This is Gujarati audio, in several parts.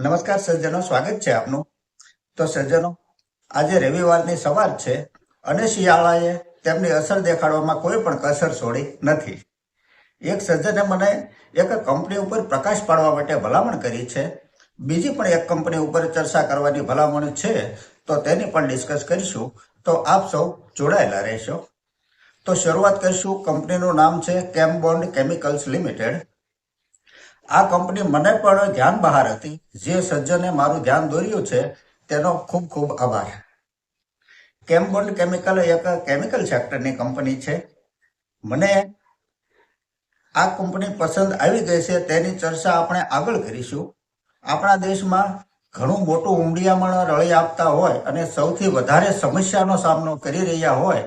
નમસ્કાર સજ્જનો, સ્વાગત છે આપનું. તો સજ્જનો, આજે રવિવારની સવાર છે અને શિયાળાએ તેમની અસર દેખાડવામાં કોઈ પણ કસર છોડી નથી. એક સજ્જને મને એક કંપની ઉપર પ્રકાશ પાડવા માટે ભલામણ કરી છે. બીજી પણ એક કંપની ઉપર ચર્ચા કરવાની ભલામણ છે, તો તેની પણ ડિસ્કસ કરીશું. તો આપ સૌ જોડાયેલા રહેશો. તો શરૂઆત કરીશું. કંપનીનું નામ છે કેમ્બોન્ડ કેમિકલ્સ લિમિટેડ. આ કંપની મને પણ ધ્યાન બહાર હતી. જે સજ્જને મારું ધ્યાન દોર્યું છે, તેનો ખૂબ ખૂબ આભાર. કેમ્બોન્ડ કેમિકલ એક કેમિકલ સેક્ટરની કંપની છે. મને આ કંપની પસંદ આવી ગઈ છે, તેની ચર્ચા આપણે આગળ કરીશું. આપણા દેશમાં ઘણું મોટું ઊંડિયામણ રળી આપતા હોય અને સૌથી વધારે સમસ્યાનો સામનો કરી રહ્યા હોય,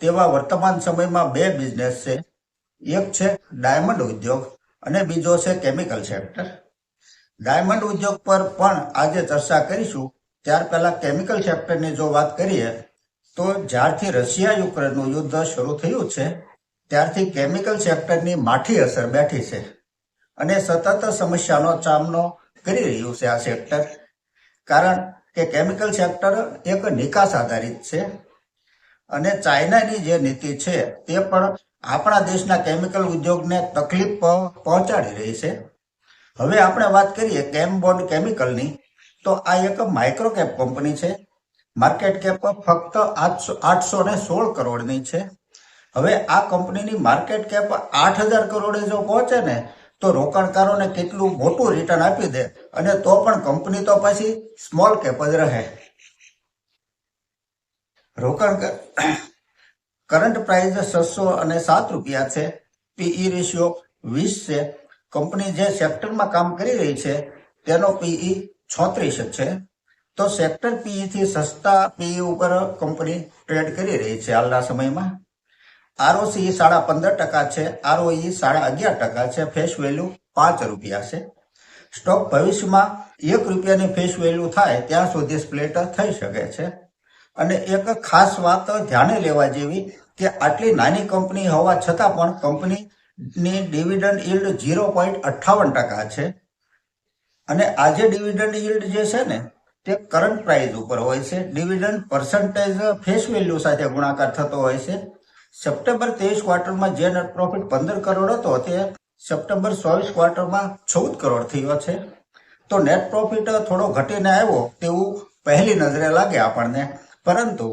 તેવા વર્તમાન સમયમાં બે બિઝનેસ છે. એક છે ડાયમંડ ઉદ્યોગ અને બીજો છે કેમિકલ સેક્ટર. ડાયમંડ ઉદ્યોગ પર પણ આજે ચર્ચા કરીશું. ત્યાર પહેલા કેમિકલ સેક્ટરની જો વાત કરીએ, તો જ્યારથી રશિયા યુક્રેનનું યુદ્ધ શરૂ થયું છે, ત્યારથી કેમિકલ સેક્ટરની માઠી અસર બેઠી છે અને સતત સમસ્યાનો સામનો કરી રહ્યું છે આ સેક્ટર. કારણ કે કેમિકલ સેક્ટર એક નિકાસ આધારિત છે અને ચાઇનાની જે નીતિ છે તે પણ આપણા દેશના કેમિકલ ઉદ્યોગને તકલીફ પહોંચાડી રહી છે. હવે આપણે વાત કરીએ કેમબોન્ડ કેમિકલની, તો આ એક માઇક્રો કેપ કંપની છે. માર્કેટ કેપ ફક્ત આઠસો આઠસો ને સોળ કરોડની છે. હવે આ કંપનીની માર્કેટ કેપ આઠ હજાર કરોડે જો પહોંચે ને, તો રોકાણકારોને કેટલું મોટું રિટર્ન આપી દે, અને તો પણ કંપની તો પછી સ્મોલ કેપ જ રહે. રોકાણ કરંટ પ્રાઇસ છસો અને સાત રૂપિયા છે. પીઈ રેશિયો વીસ છે. કંપની જે સેક્ટરમાં કામ કરી રહી છે, તેનો પીઈ છોત્રીસ છે. તો સેક્ટર પીઈ થી સસ્તા પીઈ ઉપર કંપની ટ્રેડ કરી રહી છે હાલના સમયમાં. આરઓસી સાડા પંદર ટકા છે. આરઓઈ સાડા અગિયાર ટકા છે. ફેસ વેલ્યુ પાંચ રૂપિયા છે. સ્ટોક ભવિષ્યમાં એક રૂપિયાની ફેસ વેલ્યુ થાય ત્યાં સુધી સ્પ્લેટ થઈ શકે છે. અને એક ખાસ વાત ધ્યાને લેવા જેવી કે આટલી નાની કંપની હોવા છતાં પણ કંપનીની ડિવિડન્ડ યીલ્ડ ઝીરો પોઈન્ટ અઠ્ઠાવન ટકા છે. અને આજે ડિવિડન્ડ યીલ્ડ જે છે ને, તે કરંટ પ્રાઇસ ઉપર હોય છે. ડિવિડન્ડ પર્સન્ટેજ ફેસ વેલ્યુ સાથે ગુણાકાર થતો હોય છે. સપ્ટેમ્બર ત્રેવીસ ક્વાર્ટરમાં જે નેટ પ્રોફિટ પંદર કરોડ હતો, તે સપ્ટેમ્બર ચોવીસ ક્વાર્ટરમાં ચૌદ કરોડ થયો છે. તો નેટ પ્રોફિટ થોડો ઘટીને આવ્યો તેવું પહેલી નજરે લાગે આપણને. પરંતુ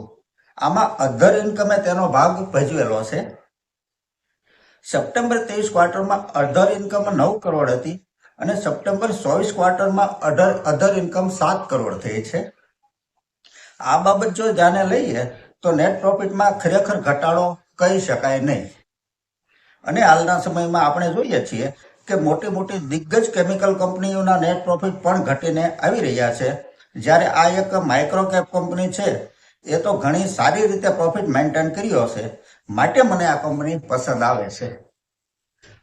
આમાં અધર ઇન્કમે તેનો ભાગ ભજવેલો છે. સપ્ટેમ્બર ત્રેવીસ ક્વાર્ટરમાં અધર ઇન્કમ નવ કરોડ હતી અને સપ્ટેમ્બર ચોવીસ ક્વાર્ટરમાં અઢર અધર ઇન્કમ સાત કરોડ થઈ છે. આ બાબત જો ધ્યાને લઈએ તો નેટ પ્રોફિટમાં ખરેખર ઘટાડો કહી શકાય નહીં. અને હાલના સમયમાં આપણે જોઈએ છીએ કે મોટી મોટી દિગ્ગજ કેમિકલ કંપનીઓના નેટ પ્રોફિટ પણ ઘટીને આવી રહ્યા છે. જ્યારે આ એક માઇક્રો કેપ કંપની છે એ તો ઘણી સારી રીતે પ્રોફિટ મેન્ટેન કર્યો હશે. માટે મને આ કંપની પસંદ આવે છે.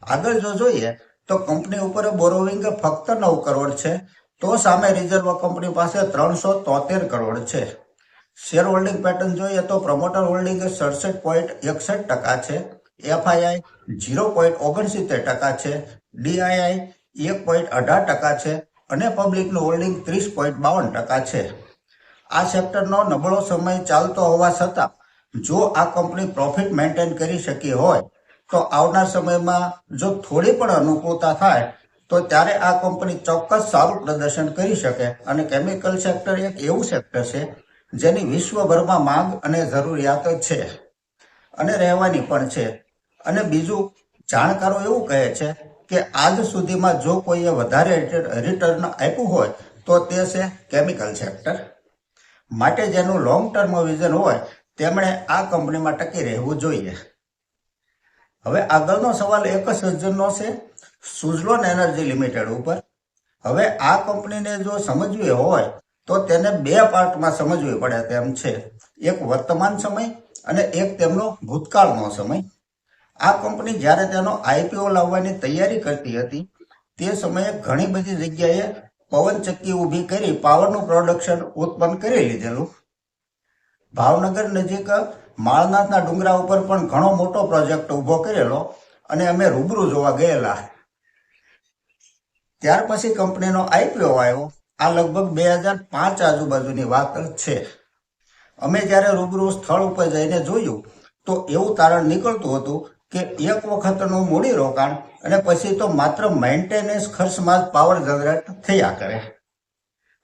આગળ જો જોઈએ, તો કંપની ઉપર બોરોવિંગ ફક્ત નવ કરોડ છે. તો સામે રિઝર્વ કંપની પાસે ત્રણસો તોતેર કરોડ છે. શેર હોલ્ડિંગ પેટર્ન જોઈએ તો પ્રમોટર હોલ્ડિંગ સડસઠ પોઈન્ટ એકસઠ ટકા છે. એફઆઈઆઈ ઝીરો પોઈન્ટ ઓગણસિત્તેર ટકા છે. ડીઆઈઆઈ એક પોઈન્ટ અઢાર ટકા છે. અને પબ્લિકનું હોલ્ડિંગ ત્રીસ પોઈન્ટ બાવન ટકા છે. આ સેક્ટરનો નબળો સમય ચાલતો હોવા છતાં, જો આ કંપની પ્રોફિટ મેન્ટેન કરી શકી હોય, તો આવનાર સમયમાં જો થોડી પણ અનુકૂળતા થાય, તો ત્યારે આ કંપની ચોક્કસ સારું પ્રદર્શન કરી શકે. અને કેમિકલ સેક્ટર એક એવું સેક્ટર છે, જેની વિશ્વભરમાં માંગ અને જરૂરિયાત છે. અને રહેવાની પણ છે. અને બીજું, જાણકારો એવું કહે છે કે આજ સુધીમાં જો કોઈએ વધારે રિટર્ન આપ્યું હોય, તો તે છે કેમિકલ સેક્ટર માટે જેનું લોંગ ટર્મ વિઝન હોય, તેમણે આ કંપનીમાં ટકી રહેવું જોઈએ. હવે આગળનો સવાલ એક સજ્જનનો છે સુઝલોન એનર્જી લિમિટેડ ઉપર. હવે આ કંપનીને જો સમજવી હોય, તો તેને બે પાર્ટમાં સમજવી પડે તેમ છે. એક વર્તમાન સમય અને એક તેમનો ભૂતકાળનો સમય. આ કંપની જ્યારે તેનો આઈપીઓ લાવવાની તૈયારી કરતી હતી, તે સમયે ઘણી બધી જગ્યાએ પવનચક્કી ઊભી કરી પાવરનું પ્રોડક્શન ઉત્પન્ન કરી લીધેલું. ભાવનગર નજીક માળનાથના ડુંગરા ઉપર પણ ઘણો મોટો પ્રોજેક્ટ ઊભો કરેલો અને અમે રૂબરૂ જોવા ગયેલા. ત્યાર પછી કંપનીનો આઈપીઓ આવ્યો. આ લગભગ બે હજાર પાંચ આજુબાજુની વાત છે. અમે જ્યારે રૂબરૂ સ્થળ ઉપર જઈને જોયું, તો એવું તારણ નીકળતું હતું કે એક વખતનું મૂડી રોકાણ અને પછી તો માત્ર મેન્ટેનન્સ ખર્ચમાં જ પાવર જનરેટ થયા કરે.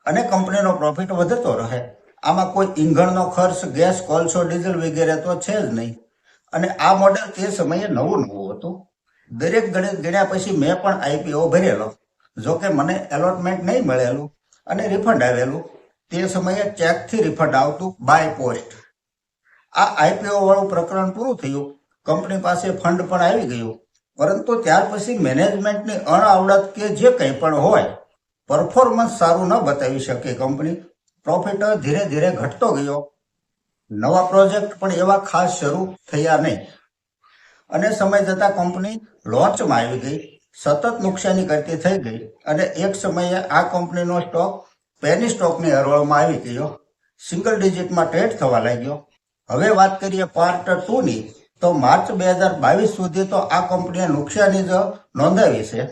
અને કંપનીનો પ્રોફિટ વધતો રહે. આમાં કોઈ ઈંધણનો ખર્ચ ગેસ કોલસો ડીઝલ વગેરે તો છે જ નહીં. અને આ મોડેલ તે સમયે નવું નવું હતું. દરેક ગણિત ગણ્યા પછી મેં પણ આઈપીઓ ભરેલો. જોકે મને એલોટમેન્ટ નહીં મળેલું અને રિફંડ આવેલું. તે સમયે ચેકથી રિફંડ આવતું બાય પોસ્ટ આ આઈપીઓ વાળું પ્રકરણ પૂરું થયું. કંપની પાસે ફંડ પણ આવી ગયું. પરંતુ ત્યાર પછી મેનેજમેન્ટની અણઆવડત કે જે કંઈ પણ હોય પરફોર્મન્સ સારું ન બતાવી શકે કંપની. પ્રોફિટ ધીરે ધીરે ઘટતો ગયો. નવા પ્રોજેક્ટ પણ એવા ખાસ શરૂ થયા નહીં. અને સમય જતા કંપની લોન્ચમાં આવી ગઈ. સતત નુકસાની કરતી થઈ ગઈ. અને એક સમયે આ કંપનીનો સ્ટોક પેની સ્ટોકની હરોળમાં આવી ગયો. સિંગલ ડિજિટમાં ટ્રેડ થવા લાગ્યો. હવે વાત કરીએ પાર્ટ ટુ ની તો માર્ચ બે હજાર બાવીસ સુધી તો આ કંપનીએ નુકસાની જ નોંધાવી છે.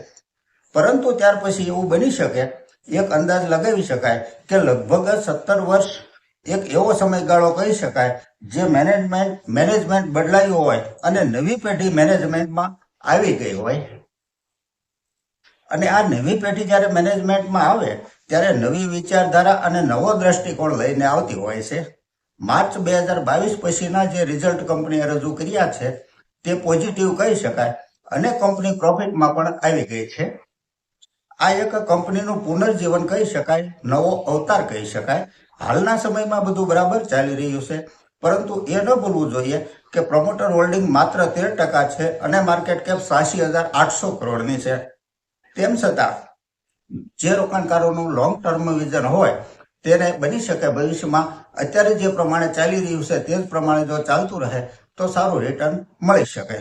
પરંતુ ત્યાર પછી એવું બની શકે, એક અંદાજ લગાવી શકાય કે લગભગ સત્તર વર્ષ એક એવો સમયગાળો કહી શકાય જે મેનેજમેન્ટ મેનેજમેન્ટ બદલાયું હોય અને નવી પેઢી મેનેજમેન્ટમાં આવી ગઈ હોય. અને આ નવી પેઢી જ્યારે મેનેજમેન્ટમાં આવે, ત્યારે નવી વિચારધારા અને નવો દ્રષ્ટિકોણ લઈને આવતી હોય છે. માર્ચ બે હજાર બાવીસ પછીના જે રિઝલ્ટ કંપનીએ રજૂ કર્યા છે, તે પોઝિટિવ કહી શકાય. અને કંપની પ્રોફિટમાં પણ આવી ગઈ છે. આ એક કંપનીનું પુનર્જીવન કહી શકાય, નવો અવતાર કહી શકાય. હાલના સમયમાં બધું બરાબર ચાલી રહ્યું છે. પરંતુ એ ન ભૂલવું જોઈએ કે પ્રમોટર હોલ્ડિંગ માત્ર તેર ટકા છે અને માર્કેટ કેપ સાસી હજાર આઠસો કરોડની છે. તેમ છતાં, જે રોકાણકારોનું લોંગ ટર્મ વિઝન હોય તેને બની શકે ભવિષ્યમાં. અત્યારે જે પ્રમાણે ચાલી રહ્યું છે તે જ પ્રમાણે જો ચાલતું રહે, તો સારું રિટર્ન મળી શકે.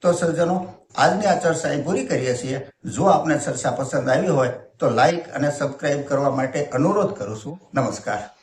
તો સર્જનો આજની આ ચર્ચા અહીં પૂરી કરીએ છીએ. જો આપને ચર્ચા પસંદ આવી હોય, તો લાઈક અને સબસ્ક્રાઈબ કરવા માટે અનુરોધ કરું છું. નમસ્કાર.